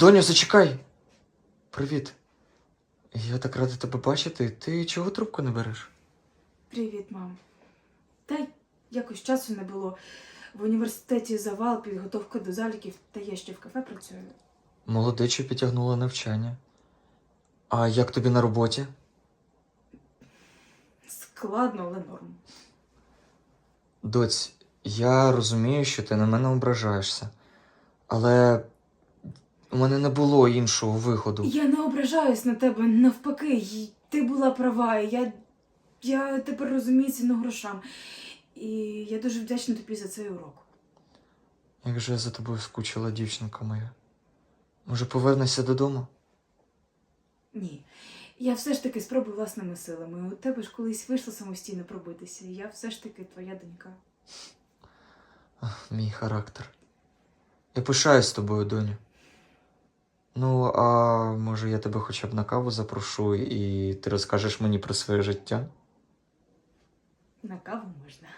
Доню, зачекай. Привіт. Я так радий тебе бачити. Ти чого трубку не береш? Привіт, мам. Та й якось часу не було. В університеті завал, підготовка до заліків, та я ще в кафе працюю. Молодечу підтягнула навчання. А як тобі на роботі? Складно, але норм. Доць, я розумію, що ти на мене ображаєшся, але у мене не було іншого виходу. Я не ображаюсь на тебе, навпаки, й- ти була права. і Я, я тепер розумію ціну грошам. І я дуже вдячна тобі за цей урок. Як же я за тобою скучила, дівчинка моя. Може, повернешся додому? Ні. Я все ж таки спробую власними силами. У тебе ж колись вийшло самостійно пробитися. Я все ж таки твоя донька. Ах, мій характер. Я пишаюсь тобою, доню. Ну, а може я тебе хоча б на каву запрошу, і ти розкажеш мені про своє життя? На каву можна.